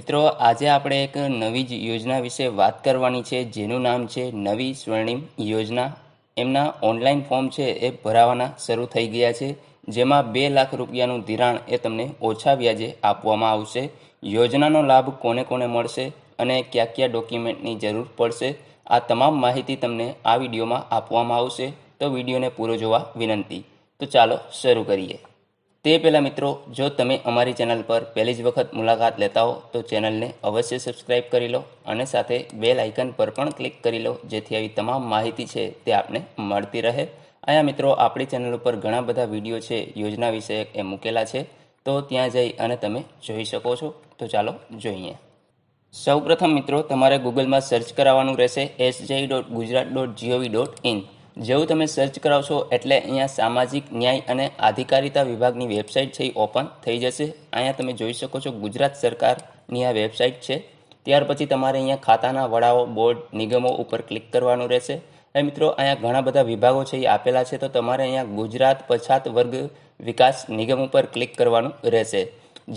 મિત્રો, આજે આપણે એક નવી જ યોજના વિશે વાત કરવાની છે, જેનું નામ છે નવી સ્વર્ણિમ યોજના. એમના ઓનલાઈન ફોર્મ છે એ ભરાવાના શરૂ થઈ ગયા છે, જેમાં બે લાખ રૂપિયાનું ધિરાણ એ તમને ઓછા વ્યાજે આપવામાં આવશે. યોજનાનો લાભ કોને કોને મળશે અને કયા કયા ડોક્યુમેન્ટની જરૂર પડશે, આ તમામ માહિતી તમને આ વિડીયોમાં આપવામાં આવશે. તો વિડીયોને પૂરો જોવા વિનંતી. તો ચાલો શરૂ કરીએ. તે પહેલાં મિત્રો, જો તમે અમારી ચેનલ પર પહેલી જ વખત મુલાકાત લેતા હો, તો ચેનલને અવશ્ય સબસ્ક્રાઇબ કરી લો અને સાથે બેલ આઇકન પર પણ ક્લિક કરી લો, જેથી આવી તમામ માહિતી છે તે આપને મળતી રહે. અહીંયા મિત્રો, આપણી ચેનલ ઉપર ઘણા બધા વીડિયો છે, યોજના વિષયક એ મૂકેલા છે, તો ત્યાં જઈ અને તમે જોઈ શકો છો. તો ચાલો જોઈએ. સૌપ્રથમ મિત્રો, તમારે ગૂગલમાં સર્ચ કરાવવાનું રહેશે SJ dot Gujarat dot GOV dot in જેવું તમે સર્ચ કરાવશો એટલે અહીંયા સામાજિક ન્યાય અને આધિકારિતા વિભાગની વેબસાઇટ છે એ ઓપન થઈ જશે. અહીંયા તમે જોઈ શકો છો ગુજરાત સરકારની આ વેબસાઇટ છે. ત્યાર પછી તમારે અહીંયા ખાતાના વડાઓ, બોર્ડ, નિગમો ઉપર ક્લિક કરવાનું રહેશે. અને મિત્રો, અહીંયા ઘણા બધા વિભાગો છે એ આપેલા છે તો તમારે અહીંયા ગુજરાત પછાત વર્ગ વિકાસ નિગમ ઉપર ક્લિક કરવાનું રહેશે.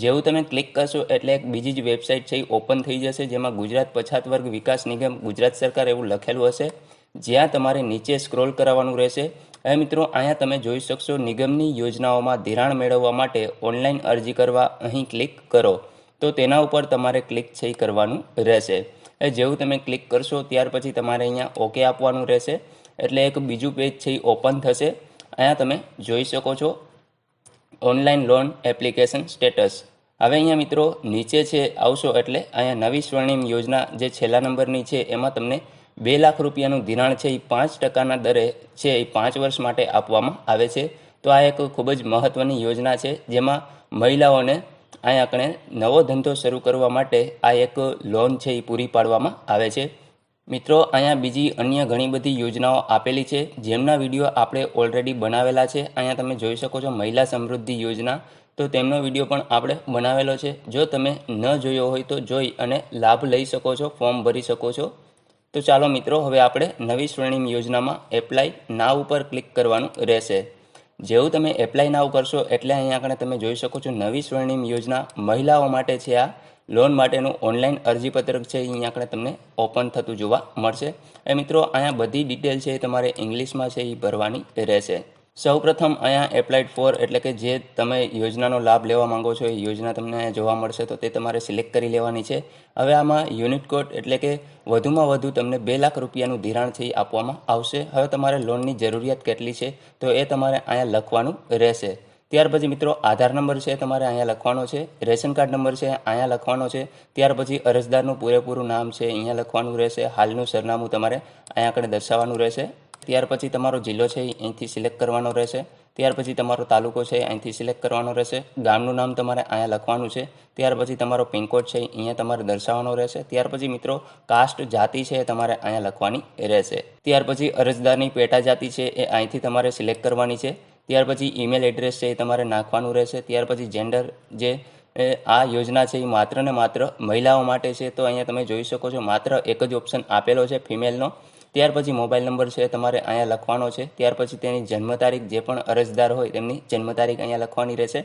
જેવું તમે ક્લિક કરશો એટલે એક બીજી જ વેબસાઇટ છે એ ઓપન થઈ જશે જેમાં ગુજરાત પછાત વર્ગ વિકાસ નિગમ, ગુજરાત સરકાર એવું લખેલું હશે. જ્યાં તમારે નીચે સ્ક્રોલ કરાવવાનું રહેશે. હવે મિત્રો, અહીંયા તમે જોઈ શકશો નિગમની યોજનાઓમાં ધિરાણ મેળવવા માટે ઓનલાઈન અરજી કરવા અહીં ક્લિક કરો. તો તેના ઉપર તમારે ક્લિક છે કરવાનું રહેશે. એ જેવું તમે ક્લિક કરશો ત્યાર પછી તમારે અહીંયા ઓકે આપવાનું રહેશે. એટલે એક બીજું પેજ છે એ ઓપન થશે. અહીંયા તમે જોઈ શકો છો ઓનલાઈન લોન એપ્લિકેશન સ્ટેટસ. હવે અહીંયા મિત્રો નીચે છે આવશો એટલે અહીંયા નવી સ્વર્ણિમ યોજના જે છેલ્લા નંબરની છે એમાં તમને બે લાખ રૂપિયાનું ધિરાણ છે, એ પાંચ ટકાના દરે છે, એ પાંચ વર્ષ માટે આપવામાં આવે છે. તો આ એક ખૂબ જ મહત્ત્વની યોજના છે, જેમાં મહિલાઓને અહીંયા આપણે નવો ધંધો શરૂ કરવા માટે આ એક લોન છે, એ પૂરી પાડવામાં આવે છે. મિત્રો, અહીંયા બીજી અન્ય ઘણી બધી યોજનાઓ આપેલી છે, જેમના વીડિયો આપણે ઓલરેડી બનાવેલા છે. અહીંયા તમે જોઈ શકો છો મહિલા સમૃદ્ધિ યોજના. તો તેમનો વીડિયો પણ આપણે બનાવેલો છે. જો તમે ન જોયો હોય તો જોઈ અને લાભ લઈ શકો છો, ફોર્મ ભરી શકો છો. તો ચાલો મિત્રો, હવે આપણે નવી સ્વર્ણિમ યોજનામાં એપ્લાય ના ઉપર ક્લિક કરવાનું રહેશે. જેવું તમે એપ્લાય ના કરશો એટલે અહીંયા આગળ તમે જોઈ શકો છો નવી સ્વર્ણિમ યોજના મહિલાઓ માટે છે આ. લોન માટેનું ઓનલાઈન અરજીપત્રક છે અહીંયા આગળ તમને ઓપન થતું જોવા મળશે. એ મિત્રો, અહીંયા બધી ડિટેલ છે એ તમારે ઇંગ્લિશમાં છે એ ભરવાની રહેશે. સૌપ્રથમ અહીંયા એપ્લાઇડ ફોર એટલે કે જે તમે યોજનાનો લાભ લેવા માંગો છો, એ યોજના તમને જોવા મળશે, તો તે તમારે સિલેક્ટ કરી લેવાની છે. હવે આમાં યુનિટ કોડ એટલે કે વધુમાં વધુ તમને બે લાખ રૂપિયાનું ધિરાણ છે આપવામાં આવશે. હવે તમારે લોનની જરૂરિયાત કેટલી છે, તો એ તમારે અહીંયા લખવાનું રહેશે. ત્યાર પછી મિત્રો, આધાર નંબર છે તમારે અહીંયા લખવાનો છે, રેશન કાર્ડ નંબર છે અહીંયા લખવાનો છે, ત્યાર પછી અરજદારનું પૂરેપૂરું નામ છે અહીંયા લખવાનું રહેશે, હાલનું સરનામું તમારે અહીંયા આગળ દર્શાવવાનું રહેશે. ત્યાર પછી તમારો જિલ્લો છે અહીંથી સિલેક્ટ કરવાનો રહેશે. ત્યાર પછી તમારો તાલુકો છે અહીંથી સિલેક્ટ કરવાનો રહેશે. ગામનું નામ તમારે અહીંયા લખવાનું છે. ત્યાર પછી તમારો પિનકોડ છે અહીંયા તમારે દર્શાવવાનો રહેશે. ત્યાર પછી મિત્રો, કાસ્ટ જાતિ છે તમારે અહીંયા લખવાની રહેશે. ત્યાર પછી અરજદારની પેટા જાતિ છે એ અહીંથી તમારે સિલેક્ટ કરવાની છે. ત્યાર પછી ઈમેલ એડ્રેસ છે એ તમારે નાખવાનું રહેશે. ત્યાર પછી જેન્ડર જે આ યોજના છે એ માત્ર ને માત્ર મહિલાઓ માટે છે. તો અહીંયા તમે જોઈ શકો છો માત્ર એક જ ઓપ્શન આપેલો છે ફિમેલનો. ત્યાર પછી મોબાઈલ નંબર છે તમારે અહીંયા લખવાનો છે. ત્યાર પછી તેની જન્મ તારીખ જે પણ અરજદાર હોય તેમની જન્મ તારીખ અહીંયા લખવાની રહેશે.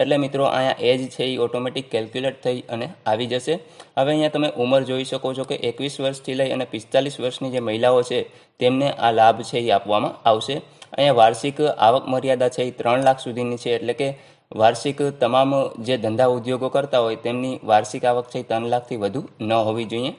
એટલે મિત્રો, અહીંયા એજ છે એ ઓટોમેટિક કેલ્ક્યુલેટ થઈ અને આવી જશે. હવે અહીંયા તમે ઉંમર જોઈ શકો છો કે એકવીસ વર્ષથી લઈ અને પિસ્તાલીસ વર્ષની જે મહિલાઓ છે તેમને આ લાભ છે એ આપવામાં આવશે. અહીંયા વાર્ષિક આવક મર્યાદા છે એ ત્રણ લાખ સુધીની છે. એટલે કે વાર્ષિક તમામ જે ધંધા ઉદ્યોગો કરતા હોય તેમની વાર્ષિક આવક છે એ ત્રણ લાખથી વધુ ન હોવી જોઈએ.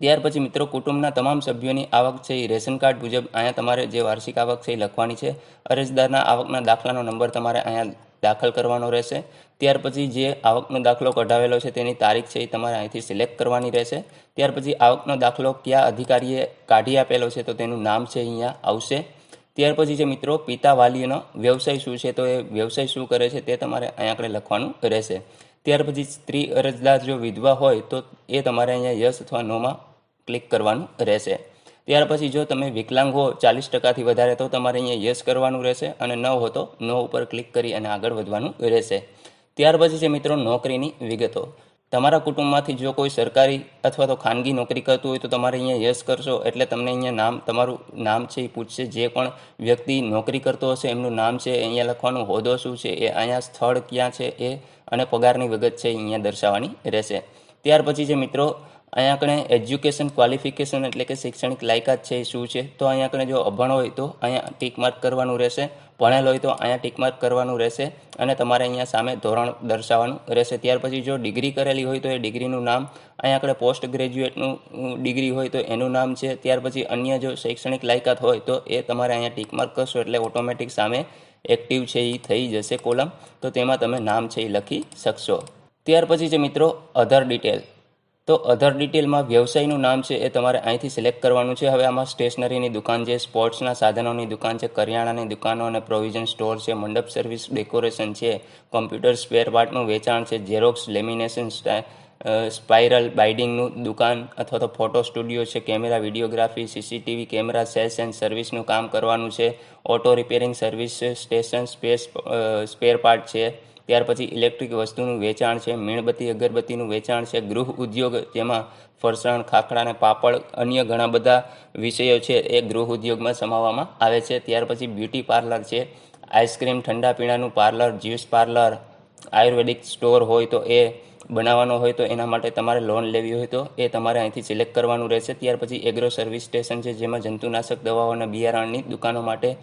ત્યાર પછી મિત્રો કુટુંબના તમામ સભ્યોની આવક છે, એ રેશન કાર્ડ મુજબ અહીંયા તમારે જે વાર્ષિક આવક છે એ લખવાની છે. અરજદારના આવકના દાખલાનો નંબર તમારે અહીંયા દાખલ કરવાનો રહેશે. ત્યાર પછી જે આવકનો દાખલો કઢાવેલો છે તેની તારીખ છે એ તમારે અહીંથી સિલેક્ટ કરવાની રહેશે. ત્યાર પછી આવકનો દાખલો કયા અધિકારીએ કાઢી આપેલો છે તો તેનું નામ છે અહીંયા આવશે. ત્યાર પછી જે મિત્રો પિતા વાલીનો વ્યવસાય શું છે તો એ વ્યવસાય શું કરે છે તે તમારે અહીંયા આગળ લખવાનું રહેશે. ત્યાર પછી સ્ત્રી અરજદાર જો વિધવા હોય તો એ તમારે અહીંયા યસ અથવા નોમાં ક્લિક કરવાનું રહેશે. ત્યાર પછી જો તમે વિકલાંગ હો ચાલીસ ટકાથી વધારે તો તમારે અહીંયા યસ કરવાનું રહેશે અને ન હો તો નો ઉપર ક્લિક કરી અને આગળ વધવાનું રહેશે. ત્યાર પછી છે મિત્રો નોકરીની વિગતો. તમારા કુટુંબમાંથી જો કોઈ સરકારી અથવા તો ખાનગી નોકરી કરતું હોય તો તમારે અહીંયા યસ કરશો એટલે તમને અહીંયા નામ, તમારું નામ છે એ પૂછશે. જે પણ વ્યક્તિ નોકરી કરતો હશે એમનું નામ છે, અહીંયા લખવાનું હોદ્દો શું છે, એ અહીંયા સ્થળ ક્યાં છે એ અને પગારની વિગત છે અહીંયા દર્શાવવાની રહેશે. ત્યાર પછી જે મિત્રો અહીંયા આપણે એજ્યુકેશન, ક્વોલિફિકેશન એટલે કે શૈક્ષણિક લાયકાત છે એ શું છે? તો અહીંયા આપણે જો અભણ હોય તો અહીંયા ટીક માર્ક કરવાનું રહેશે. ભણેલ હોય તો અહીંયા ટીક માર્ક કરવાનું રહેશે અને તમારે અહીંયા સામે ધોરણ દર્શાવવાનું રહેશે. ત્યાર પછી જો ડિગ્રી કરેલી હોય તો એ ડિગ્રીનું નામ, અહીંયા આગળ પોસ્ટ ગ્રેજ્યુએટનું ડિગ્રી હોય તો એનું નામ છે. ત્યાર પછી અન્ય જો શૈક્ષણિક લાયકાત હોય તો એ તમારે અહીંયા ટીક માર્ક કરશો એટલે ઓટોમેટિક સામે એક્ટિવ છે એ થઈ જશે કોલમ. તો તેમાં તમે નામ છે એ લખી શકશો. ત્યાર પછી છે મિત્રો અધર ડિટેલ તો અધર ડિટેલમાં વ્યવસાયનું નામ છે એ તમારે અહીંથી સિલેક્ટ કરવાનું છે. હવે આમાં સ્ટેશનરીની દુકાન છે સ્પોર્ટ્સના સાધનોની દુકાન છે, કરિયાણાની દુકાનો અને પ્રોવિઝન સ્ટોર છે, મંડપ સર્વિસ ડેકોરેશન છે કોમ્પ્યુટર સ્પેર પાર્ટનું વેચાણ છે ઝેરોક્સ લેમિનેશન સ્પાઇરલ બાઇડિંગનું દુકાન અથવા તો ફોટો સ્ટુડિયો છે camera videography CCTV camera sales and સર્વિસનું કામ કરવાનું છે. Auto repairing service station space spare part છે. ત્યાર પછી ઇલેક્ટ્રિક વસ્તુનું વેચાણ છે, મીણબત્તી, અગરબત્તીનું વેચાણ છે, ગૃહ ઉદ્યોગ જેમાં ફરસાણ ખાખરા અને પાપડ, અન્ય ઘણા બધા વિષયો છે, એ ગૃહ ઉદ્યોગમાં સમાવવામાં આવે છે. ત્યાર પછી બ્યુટી પાર્લર છે. આઈસ્ક્રીમ, ઠંડા પીણાનું parlour, juice parlour, ayurvedic store હોય તો એ બનાવવાનો હોય તો એના માટે તમારે લોન લેવી હોય તો એ તમારે અહીંથી સિલેક્ટ કરવાનું રહેશે. ત્યાર પછી એગ્રો સર્વિસ સ્ટેશન છે, જેમાં જંતુનાશક દવાઓ અને બિયારણની દુકાનો માટે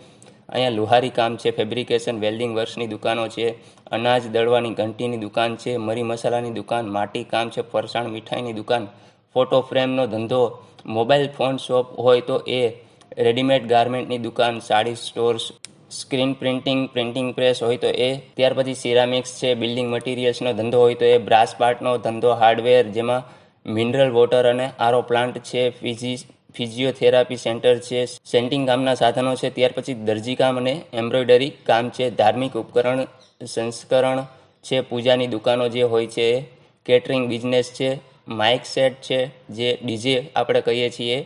અહીંયા લુહારી કામ છે, ફેબ્રિકેશન, વેલ્ડિંગ વર્ક્સની દુકાનો છે, અનાજ દળવાની ઘંટીની દુકાન છે, મરી મસાલાની દુકાન, માટી કામ છે, ફરસાણ મીઠાઈની દુકાન, ફોટો ફ્રેમનો ધંધો, મોબાઈલ ફોન શોપ હોય તો એ રેડીમેડ ગાર્મેન્ટની દુકાન, sari stores, screen printing printing press હોય તો એ, ત્યાર પછી સિરામિક્સ છે, બિલ્ડિંગ મટીરિયલ્સનો ધંધો હોય તો એ, બ્રાસ પાર્ટનો ધંધો, હાર્ડવેર, જેમાં મિનરલ વોટર અને આરો પ્લાન્ટ છે ફિઝી ફિઝિયોથેરાપી સેન્ટર છે, સેન્ટિંગ કામના સાધનો છે, ત્યાર પછી દરજીકામ અને એમ્બ્રોઇડરી કામ છે, ધાર્મિક ઉપકરણ સંસ્કરણ છે, પૂજાની દુકાનો જે હોય છે, કેટરિંગ બિઝનેસ છે, માઇક સેટ છે, જે ડીજે આપણે કહીએ છીએ.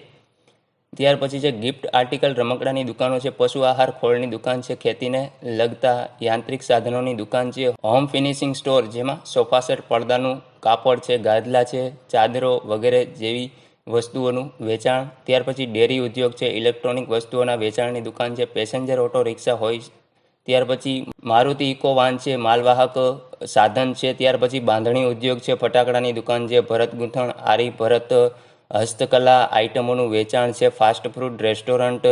ત્યાર પછી છે ગિફ્ટ આર્ટિકલ રમકડાની દુકાનો છે, પશુ આહાર ખોળની દુકાન છે, ખેતીને લગતા યાંત્રિક સાધનોની દુકાન છે, હોમ ફિનિશિંગ સ્ટોર જેમાં સોફા સેટ, પડદાનું કાપડ છે, ગાદલા છે, ચાદરો વગેરે જેવી વસ્તુઓનું વેચાણ, ત્યાર પછી ડેરી ઉદ્યોગ છે, ઇલેક્ટ્રોનિક વસ્તુઓના વેચાણની દુકાન છે, પેસેન્જર ઓટો રિક્ષા હોય ત્યાર પછી મારુતિ ઇકો વાન છે, માલવાહક સાધન છે, ત્યાર પછી બાંધણી ઉદ્યોગ છે, ફટાકડાની દુકાન છે, ભરત ગૂંથણ, આરી ભરત હસ્તકલા આઇટમોનું વેચાણ છે, ફાસ્ટ ફૂડ રેસ્ટોરન્ટ,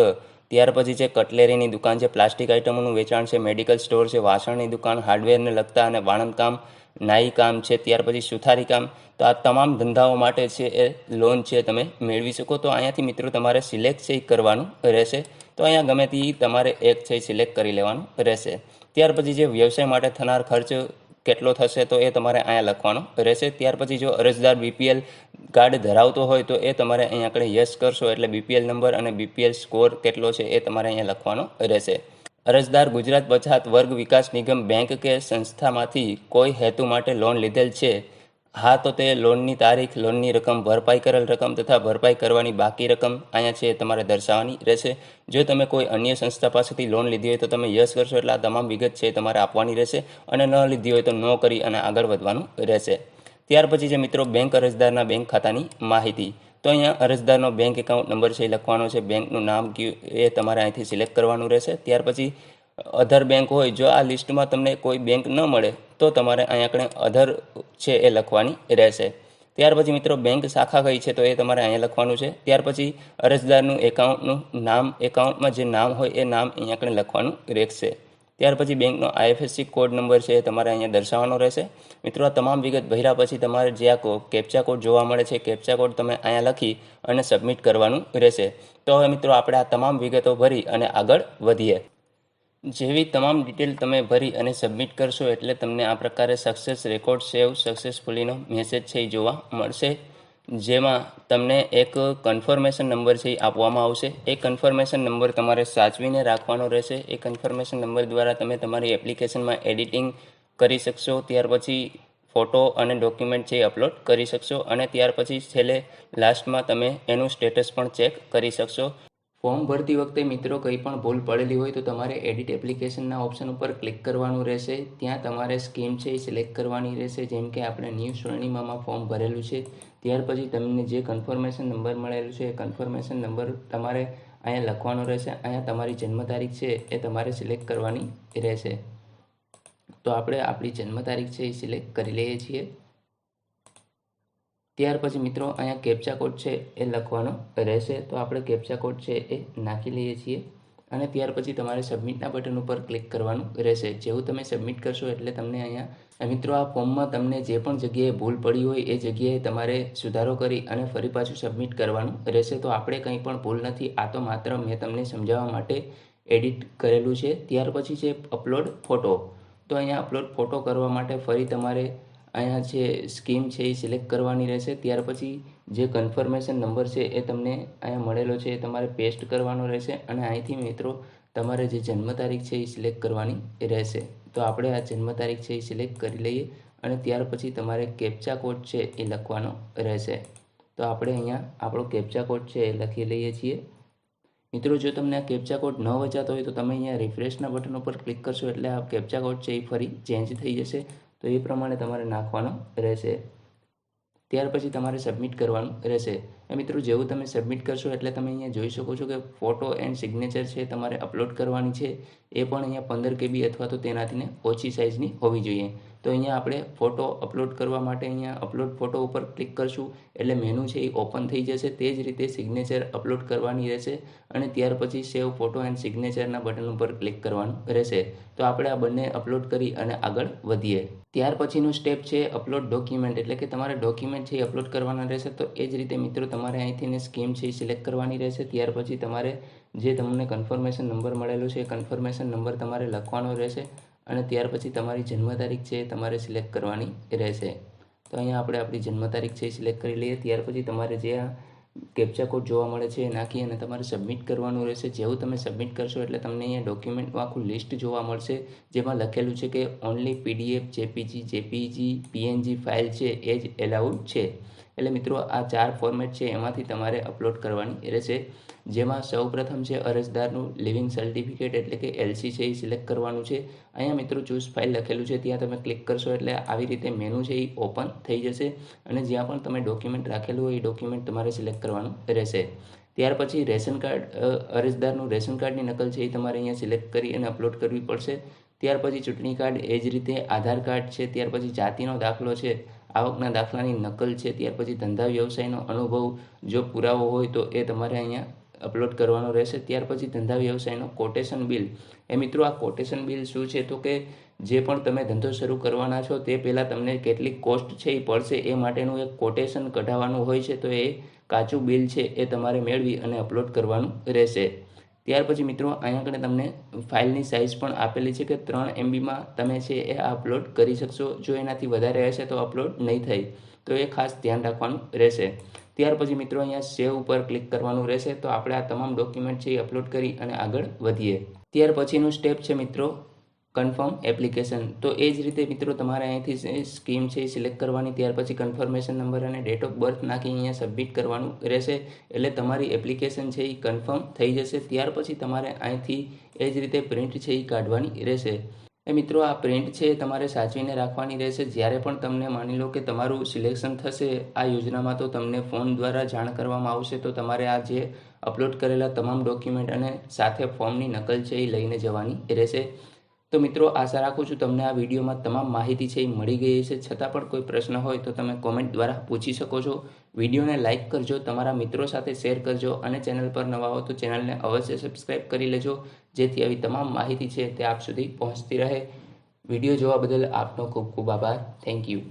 ત્યાર પછી છે, કટલેરીની દુકાન છે, પ્લાસ્ટિક આઇટમોનું વેચાણ છે, મેડિકલ સ્ટોર છે, વાસણની દુકાન, હાર્ડવેરને લગતા અને વાણંદકામ કામ નાઈ કામ છે, ત્યાર પછી સુથારી કામ. તો આ તમામ ધંધાઓ માટે છે એ લોન છે તમે મેળવી શકો. તો અહીંયાથી મિત્રો તમારે સિલેક્ટ છે કરવાનું રહેશે. તો અહીંયા ગમે તે તમારે એક છે સિલેક્ટ કરી લેવાનું રહેશે. ત્યાર પછી જે વ્યવસાય માટે થનાર ખર્ચ કેટલો થશે તો એ તમારે અહીંયા લખવાનો રહેશે. ત્યાર પછી જો અરજદાર બીપીએલ કાર્ડ ધરાવતો હોય તો એ તમારે અહીંયા આગળ યસ કરશો એટલે બીપીએલ નંબર અને બીપીએલ સ્કોર કેટલો છે એ તમારે અહીંયા લખવાનો રહેશે. અરજદાર ગુજરાત પછાત વર્ગ વિકાસ નિગમ બેંક કે સંસ્થામાંથી કોઈ હેતુ માટે લોન લીધેલ છે? હા, તો તે લોનની તારીખ, લોનની રકમ, ભરપાઈ કરેલ રકમ તથા ભરપાઈ કરવાની બાકી રકમ અહીંયા છે તમારે દર્શાવવાની રહેશે. જો તમે કોઈ અન્ય સંસ્થા પાસેથી લોન લીધી હોય તો તમે યસ કરશો એટલે આ તમામ વિગત છે તમારે આપવાની રહેશે અને ન લીધી હોય તો ન કરી અને આગળ વધવાનું રહેશે. ત્યાર પછી છે મિત્રો, બેંક અરજદારના બેંક ખાતાની માહિતી. તો અહીંયા અરજદારનો બેંક એકાઉન્ટ નંબર છે એ લખવાનો છે. બેંકનું નામ એ તમારે અહીંથી સિલેક્ટ કરવાનું રહેશે. ત્યાર પછી અધર બેંક હોય, જો આ લિસ્ટમાં તમને કોઈ બેંક ન મળે, તો તમારે અહીંયા આગળ અધર છે એ લખવાની રહેશે. ત્યાર પછી મિત્રો બેંક શાખા કઈ છે તો એ તમારે અહીંયા લખવાનું છે. ત્યાર પછી અરજદારનું એકાઉન્ટનું નામ એકાઉન્ટમાં જે નામ હોય એ નામ અહીંયા આગળ લખવાનું રહેશે. ત્યાર પછી બેંકનો આઈએફએસસી કોડ નંબર છે તમારે અહીંયા દર્શાવવાનો રહેશે. મિત્રો, આ તમામ વિગત ભર્યા પછી તમારે જે આ કેપ્ચા કોડ જોવા મળે છે કેપ્ચા કોડ તમે અહીંયા લખી અને સબમિટ કરવાનું રહેશે. તો હવે મિત્રો, આપણે આ તમામ વિગતો ભરી અને આગળ વધીએ. જેવી તમામ ડિટેલ તમે ભરી અને સબમિટ કરશો એટલે તમને આ પ્રકારે સક્સેસ રેકોર્ડ સેવ સક્સેસફુલીનો મેસેજ છે એ જોવા મળશે. જેમાં તમને એક કન્ફર્મેશન નંબર છે આપવામાં આવશે. એ કન્ફર્મેશન નંબર તમારે સાચવીને રાખવાનો રહેશે. એ કન્ફર્મેશન નંબર દ્વારા તમે તમારી એપ્લિકેશનમાં એડિટિંગ કરી શકશો. ત્યાર પછી ફોટો અને ડોક્યુમેન્ટ છે અપલોડ કરી શકશો. અને ત્યાર પછી છેલ્લે લાસ્ટમાં તમે એનું સ્ટેટસ પણ ચેક કરી શકશો. ફોર્મ ભરતી વખતે મિત્રો કંઈ પણ ભૂલ પડેલી હોય તો તમારે એડિટ એપ્લિકેશનના ઓપ્શન ઉપર ક્લિક કરવાનું રહેશે. ત્યાં તમારે સ્કીમ છે એ સિલેક્ટ કરવાની રહેશે, જેમ કે આપણે ન્યૂ શ્રેણીમાં ફોર્મ ભરેલું છે. ત્યાર પછી તમને જે કન્ફર્મેશન નંબર મળેલું છે એ કન્ફર્મેશન નંબર તમારે અહીંયા લખવાનો રહેશે. અહીંયા તમારી જન્મ તારીખ છે એ તમારે સિલેક્ટ કરવાની રહેશે. તો આપણે આપણી જન્મ તારીખ છે એ સિલેક્ટ કરી લઈએ છીએ. ત્યાર પછી મિત્રો અહીંયા કેપ્ચા કોડ છે એ લખવાનો રહેશે. તો આપણે કેપ્ચા કોડ છે એ નાખી લઈએ છીએ અને ત્યાર પછી તમારે સબમિટના બટન ઉપર ક્લિક કરવાનું રહેશે. જેવું તમે સબમિટ કરશો એટલે તમને અહીંયા મિત્રો આ ફોર્મમાં તમને જે પણ જગ્યાએ ભૂલ પડી હોય એ જગ્યાએ તમારે સુધારો કરી અને ફરી પાછું સબમિટ કરવાનું રહેશે. તો આપણે કંઈ પણ ભૂલ નથી. આ તો માત્ર મેં તમને સમજાવવા માટે એડિટ કરેલું છે. ત્યાર પછી છે અપલોડ ફોટો તો અહીંયા અપલોડ ફોટો કરવા માટે ફરી તમારે અહીંયા જે સ્કીમ છે એ સિલેક્ટ કરવાની રહેશે. ત્યાર પછી જે કન્ફર્મેશન નંબર છે એ તમને અહીંયા મળેલો છે એ તમારે પેસ્ટ કરવાનો રહેશે અને અહીંથી મિત્રો તમારે જે જન્મ તારીખ છે એ સિલેક્ટ કરવાની રહેશે. તો આપણે આ જન્મ તારીખ છે એ સિલેક્ટ કરી લઈએ અને ત્યાર પછી તમારે કેપ્ચા કોડ છે એ લખવાનો રહેશે. તો આપણે અહીંયા આપણો કેપ્ચા કોડ છે એ લખી લઈએ છીએ. મિત્રો જો તમને આ કેપ્ચા કોડ ન વચાતો હોય તો તમે અહીંયા રિફ્રેશના બટન ઉપર ક્લિક કરશો એટલે આ કેપ્ચા કોડ છે એ ફરી ચેન્જ થઈ જશે. તો એ પ્રમાણે તમારે નાખવાનો રહેશે. ત્યાર પછી તમારે સબમિટ કરવાનું રહેશે. એ મિત્રો, જેવું તમે સબમિટ કરશો એટલે તમે અહીંયા જોઈ શકો છો કે ફોટો એન્ડ સિગ્નેચર છે તમારે અપલોડ કરવાની છે. એ પણ અહીંયા પંદર કેબી અથવા તો તેનાથીને ઓછી સાઇઝની હોવી જોઈએ. તો અહીંયા આપણે ફોટો અપલોડ કરવા માટે અહીંયા અપલોડ ફોટો ઉપર ક્લિક કરશું. એટલે મેનુ છે એ ઓપન થઈ જશે. તે જ રીતે સિગ્નેચર અપલોડ કરવાની રહેશે. અને ત્યાર પછી સેવ ફોટો એન્ડ સિગ્નેચરના બટન ઉપર ક્લિક કરવાનું રહેશે. તો આપણે આ બંને અપલોડ કરી અને આગળ વધીએ. ત્યાર પછીનું સ્ટેપ છે અપલોડ ડોક્યુમેન્ટ એટલે કે તમારે ડોક્યુમેન્ટ છે એ અપલોડ કરવાના રહેશે, તો એ જ રીતે મિત્રો તમારે અહીંથી સ્કીમ છે એ સિલેક્ટ કરવાની રહેશે. ત્યાર પછી તમારે જે તમને કન્ફર્મેશન નંબર મળેલો છે એ કન્ફર્મેશન નંબર તમારે લખવાનો રહેશે અને ત્યાર પછી તમારી જન્મ તારીખ છે એ તમારે સિલેક્ટ કરવાની રહેશે. તો અહીંયા આપણે આપણી જન્મ તારીખ છે એ સિલેક્ટ કરી લઈએ. ત્યાર પછી તમારે જે આ કેપ્ચા કોડ જોવા મળે છે એ નાખી અને તમારે સબમિટ કરવાનું રહેશે. જેવું તમે સબમિટ કરશો એટલે તમને અહીંયા ડોક્યુમેન્ટનું આખું લિસ્ટ જોવા મળશે, જેમાં લખેલું છે કે only PDF JPG JPG PNG file છે, એ જ એલાઉડ છે. એટલે મિત્રો, આ ચાર ફોર્મેટ છે, એમાંથી તમારે અપલોડ કરવાની. રહેશે, જેમાં સૌપ્રથમ છે, અરજદારનું લિવિંગ સર્ટિફિકેટ એટલે કે એલસી છે, એ સિલેક્ટ કરવાનું છે. અહીંયા મિત્રો ચૂઝ ફાઇલ લખેલું છે, ત્યાં તમે ક્લિક કરશો એટલે આવી રીતે મેનુ છે, એ ઓપન થઈ જશે. અને જ્યાં પણ તમે ડોક્યુમેન્ટ રાખેલું હોય, એ ડોક્યુમેન્ટ તમારે સિલેક્ટ કરવાનું રહેશે. ત્યાર પછી રેશન કાર્ડ અરજદારનું રેશન કાર્ડની નકલ છે, એ તમારે અહીંયા સિલેક્ટ કરી અને અપલોડ કરવી પડશે. ત્યાર પછી ચૂંટણી કાર્ડ, એ જ રીતે આધાર કાર્ડ છે, ત્યાર પછી જાતિનો દાખલો છે આવકના દાખલાની નકલ છે, ત્યાર પછી ધંધા વ્યવસાયનો અનુભવ જો પુરાવો હોય તો એ તમારે અહીંયા અપલોડ કરવાનો રહેશે. ત્યાર પછી ધંધા વ્યવસાયનો કોટેશન બિલ એ મિત્રો, આ કોટેશન બિલ શું છે? તો કે જે પણ તમે ધંધો શરૂ કરવાના છો તે પહેલાં તમને કેટલી કોસ્ટ છે એ પડશે. એ માટેનું એક કોટેશન કઢાવવાનું હોય છે, તો એ કાચું બિલ છે એ તમારે મેળવી અને અપલોડ કરવાનું રહેશે. ત્યાર પછી મિત્રો, અહીંયા આગળ તમને ફાઇલની સાઇઝ પણ આપેલી છે કે ત્રણ એમબીમાં તમે છે એ અપલોડ કરી શકશો. જો એનાથી વધારે હશે તો અપલોડ નહીં થાય. તો એ ખાસ ધ્યાન રાખવાનું રહેશે. ત્યાર પછી મિત્રો, અહીંયા સેવ ઉપર ક્લિક કરવાનું રહેશે. તો આપણે આ તમામ ડોક્યુમેન્ટ છે એ અપલોડ કરી અને આગળ વધીએ. ત્યાર પછીનું સ્ટેપ છે મિત્રો કન્ફર્મ એપ્લિકેશન તો એ જ રીતે મિત્રો, તમારે અહીંથી સ્કીમ છે એ સિલેક્ટ કરવાની, ત્યાર પછી કન્ફર્મેશન નંબર અને ડેટ ઓફ બર્થ નાખી અહીંયા સબમિટ કરવાનું રહેશે. એટલે તમારી એપ્લિકેશન છે એ કન્ફર્મ થઈ જશે. ત્યાર પછી તમારે અહીંથી એ જ રીતે પ્રિન્ટ છે એ કાઢવાની રહેશે. એ મિત્રો, આ પ્રિન્ટ છે એ તમારે સાચવીને રાખવાની રહેશે. જ્યારે પણ તમને માની લો કે તમારું સિલેક્શન થશે આ યોજનામાં, તો તમને ફોન દ્વારા જાણ કરવામાં આવશે. તો તમારે આ જે અપલોડ કરેલા તમામ ડોક્યુમેન્ટ અને સાથે ફોર્મની નકલ છે એ લઈને જવાની રહેશે. તો મિત્રો, આશા રાખું છું તમને આ વિડીયોમાં તમામ માહિતી છે એ મળી ગઈ છે છતાં પણ કોઈ પ્રશ્ન હોય તો તમે કોમેન્ટ દ્વારા પૂછી શકો છો. વિડીયોને લાઇક કરજો, તમારા મિત્રો સાથે શેર કરજો અને ચેનલ પર નવા હો તો ચેનલને અવશ્ય સબસ્ક્રાઇબ કરી લેજો. જેથી આવી તમામ માહિતી છે તે આપ સુધી પહોંચતી રહે. વીડિયો જોવા બદલ આપનો ખૂબ ખૂબ આભાર. Thank you